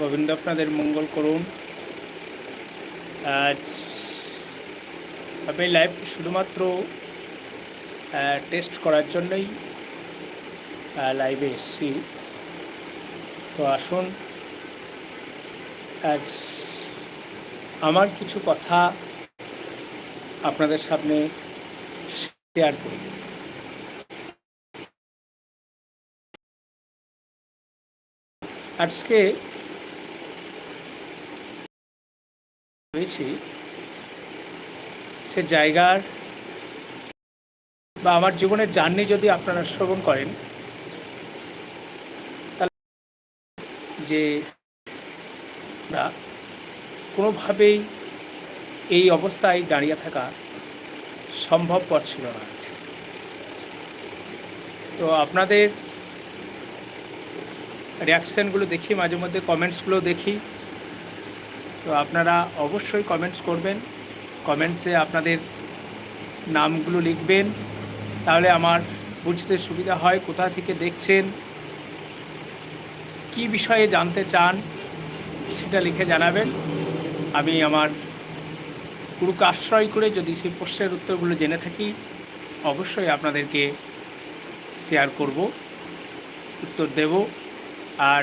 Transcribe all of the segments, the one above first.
গোবিন্দ, আপনাদের মঙ্গল করুন। আজ আমি লাইভ শুধুমাত্র টেস্ট করার জন্যই লাইভে এসেছি। তো আসুন, আজ আমার কিছু কথা আপনাদের সামনে শেয়ার করি। আজকে হয়েছি সে জায়গার বা আমার জীবনের জার্নি যদি আপনারা শ্রবণ করেন, তাহলে যে কোনোভাবেই এই অবস্থায় দাঁড়িয়ে থাকা সম্ভবপর ছিল না। তো আপনাদের রিয়াকশানগুলো দেখি, মাঝে মধ্যে কমেন্টসগুলো দেখি। তো আপনারা অবশ্যই কমেন্টস করবেন। কমেন্টসে আপনাদের নামগুলো লিখবেন। তাহলে আমার বুঝতে সুবিধা হয় কোথা থেকে দেখছেন, কি বিষয়ে জানতে চান, সেটা লিখে জানাবেন। আমি আমার গুরুকে আশ্রয় করে যদি সেই প্রশ্নের উত্তরগুলো জেনে থাকি, অবশ্যই আপনাদেরকে শেয়ার করব, উত্তর দেব। আর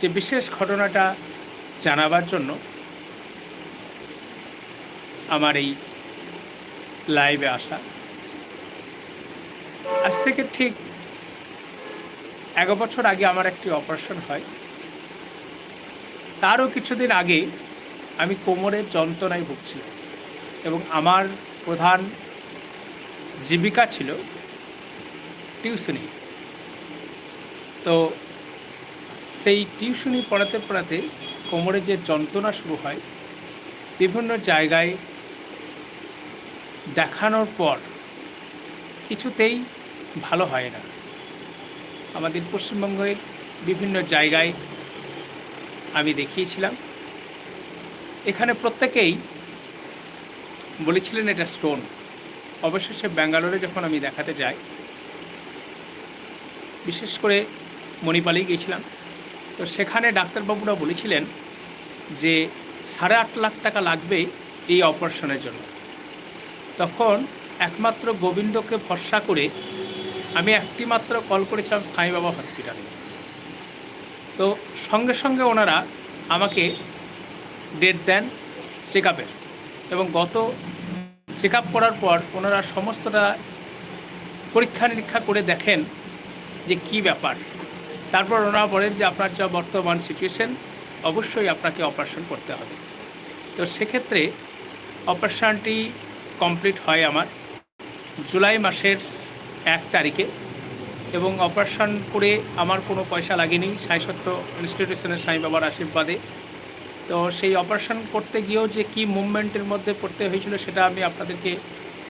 যে বিশেষ ঘটনাটা জানাবার জন্য আমার এই লাইভে আসা। আজ থেকে ঠিক এগারো বছর আগে আমার একটি অপারেশন হয়। তারও কিছুদিন আগে আমি কোমরের যন্ত্রণায় ভুগছিলাম এবং আমার প্রধান জীবিকা ছিল টিউশনি। তো সেই টিউশনি পড়াতে পড়াতে কোমরে যে যন্ত্রণা শুরু হয়, বিভিন্ন জায়গায় দেখানোর পর কিছুতেই ভালো হয় না। আমাদের পশ্চিমবঙ্গের বিভিন্ন জায়গায় আমি দেখিয়েছিলাম। এখানে প্রত্যেকেই বলেছিলেন এটা স্টোন। অবশেষে ব্যাঙ্গালোরে যখন আমি দেখাতে যাই, বিশেষ করে মণিপালেই গিয়েছিলাম। তো সেখানে ডাক্তারবাবুরা বলেছিলেন যে সাড়ে আট লাখ টাকা লাগবে এই অপারেশনের জন্য। তখন একমাত্র গোবিন্দকে ভরসা করে আমি একটি মাত্র কল করেছিলাম সাঁইবাবা হসপিটালে। তো সঙ্গে সঙ্গে ওনারা আমাকে ডেট দেন চেক আপের এবং গত চেক করার পর ওনারা সমস্তটা পরীক্ষা নিরীক্ষা করে দেখেন যে কি ব্যাপার। তারপর ওনারা বলেন যে আপনার যা বর্তমান সিচুয়েশন অবশ্যই আপনাকে অপারেশন করতে হবে। তো সেক্ষেত্রে অপারেশনটি কমপ্লিট হয় আমার জুলাই মাসের এক তারিখে এবং অপারেশন করে আমার কোনো পয়সা লাগেনি সাঁইসত্য ইনস্টিটিউশনের সাঁই বাবার আশীর্বাদে। তো সেই অপারেশন করতে গিয়েও যে কি মুভমেন্টের মধ্যে পড়তে হয়েছিল সেটা আমি আপনাদেরকে